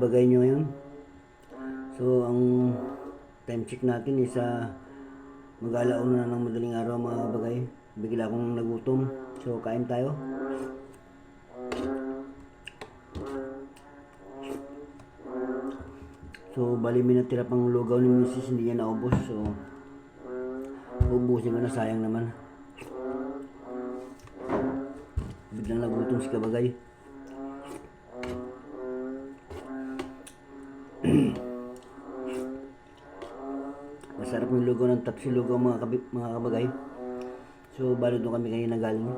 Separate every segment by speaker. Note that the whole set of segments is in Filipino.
Speaker 1: kabagay nyo ngayon. So, ang time check natin is uh, mag-alauna na ng madaling araw mga kabagay. Bigla akong nagutom. So, kain tayo. So, bali may natira pang lugaw ni Mrs. Hindi niya naubos. So, ubusin ko na sayang naman. Biglang nagutom si kabagay. Lugaw ng tapsi lugaw mga, kabi, mga kabagay. So, bali doon kami kanina galing.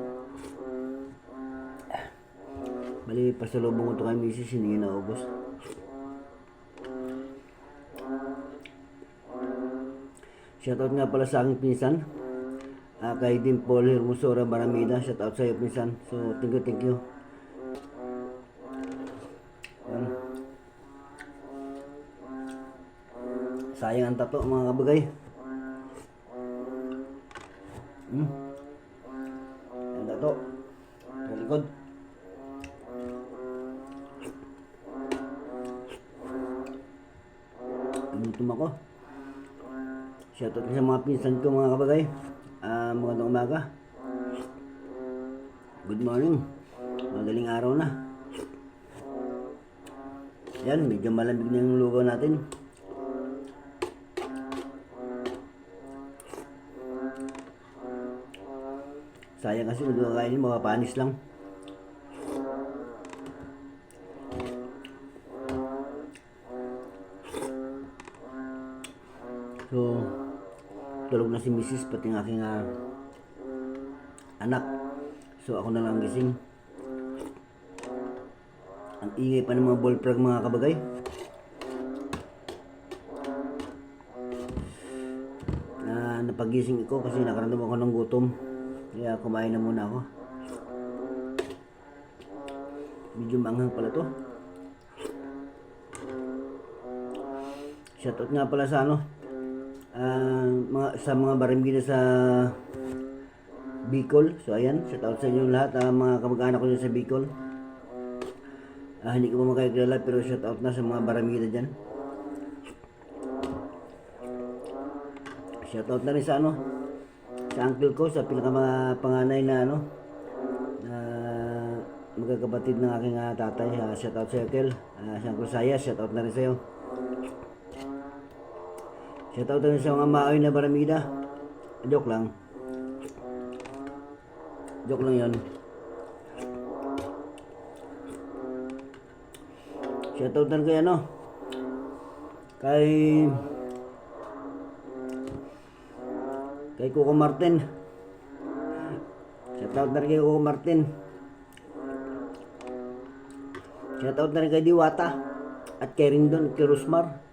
Speaker 1: Bali, pasalubong ko to kay Mrs. Hindi niya naubos. Shoutout nga pala sa aking pinsan. Uh, kay Dimple Hermosora Baramida. Shoutout sa iyo pinsan. So, thank you, thank you. Yan. Sayang ang tato mga kabagay. Hmm. Ang tato. Sa likod. Gutom ako. Shoutout sa mga pinsan ko mga kabagay. Ah, magandang umaga. Good morning. Madaling araw na. Yan, medyo malamig na yung lugaw natin. Sayang kasi kung kakainin, mga panis lang. So, tulog na si Mrs. pati ng aking ah, anak. So, ako na lang ang gising. Ang ingay pa ng mga bullfrog mga kabagay. Na napagising ko kasi nakaramdam ako ng gutom. Kaya kumain na muna ako. Medyo manghang pala to. Shoutout nga pala sa ano, ah, mga, sa mga barimgina sa Bicol. So ayan, shoutout sa inyo lahat, ah, mga kamag-anak ko dyan sa Bicol. Ah, hindi ko pa makakilala pero shoutout na sa mga baramgina dyan. Shoutout na rin sa ano, sa uncle ko, sa pinakapanganay na ano, na magkakapatid ng aking ah, tatay. Uh, shoutout sa iyo, Kel. Uh, sa Uncle Saya, shoutout na rin sa iyo. Shoutout na rin sa mga maoy na baramida. Joke lang. Joke lang yon. Shoutout na rin kay ano, kay kay Coco Martin. Shoutout na rin kay Coco Martin. Shoutout na rin kay Diwata at kay Rindon at kay Rosmar.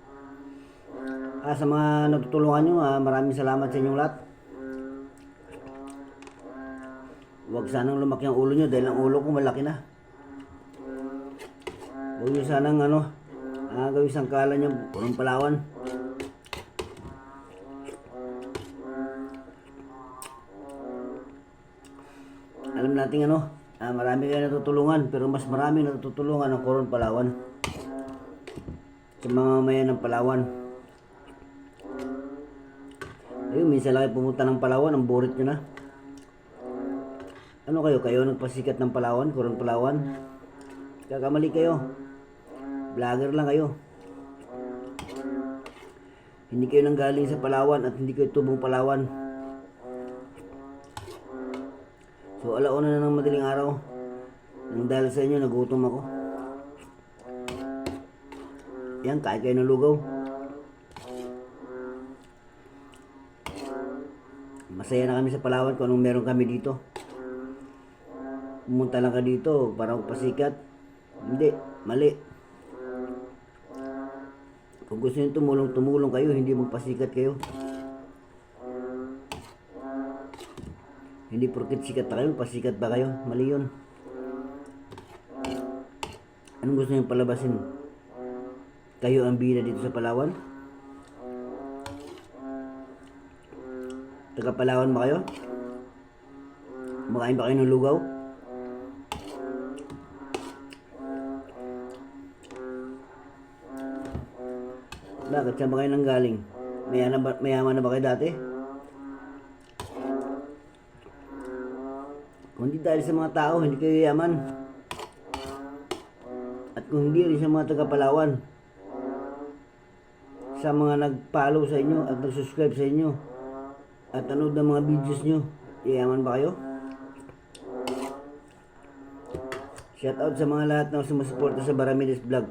Speaker 1: Ah, sa mga natutulungan nyo, ah, maraming salamat sa inyong lahat. Huwag sanang lumaki ang ulo nyo dahil ang ulo ko malaki na. Huwag nyo sanang ano, ah, gawin sangkalan nyo, punong palawan. Natin ano, ah, marami kayo natutulungan, pero mas marami natutulungan ang Coron Palawan. Sa mga mayan ng Palawan. Ayun, minsan lang kayo pumunta ng Palawan, ang borit nyo na. Ano kayo? Kayo nagpasikat ng Palawan, Coron Palawan? Kakamali kayo. Vlogger lang kayo. Hindi kayo nanggaling sa Palawan at hindi kayo tubong Palawan. So alauna na ng madaling araw. Nang dahil sa inyo, nagutom ako. Yan, kain kayo ng lugaw. Masaya na kami sa Palawan kung anong meron kami dito. Pumunta lang ka dito para magpasikat. Hindi, mali. Kung gusto nyo tumulong, tumulong kayo, hindi magpasikat kayo. Hindi porkit sikat na kayo, pasikat ba kayo? Mali yun. Anong gusto nyo palabasin? Kayo ang bida dito sa Palawan? Taga Palawan ba kayo? Kumakain ba kayo ng lugaw? Bakit? Saan ba kayo nanggaling? Mayaman ba, mayaman na ba kayo dati? Kung hindi dahil sa mga tao, hindi kayo yaman. At kung hindi rin sa mga taga-Palawan, sa mga nag-follow sa inyo at nag-subscribe sa inyo at nanood ng mga videos nyo, yayaman ba kayo? Shout out sa mga lahat na sumusuporta sa Baramides Vlog.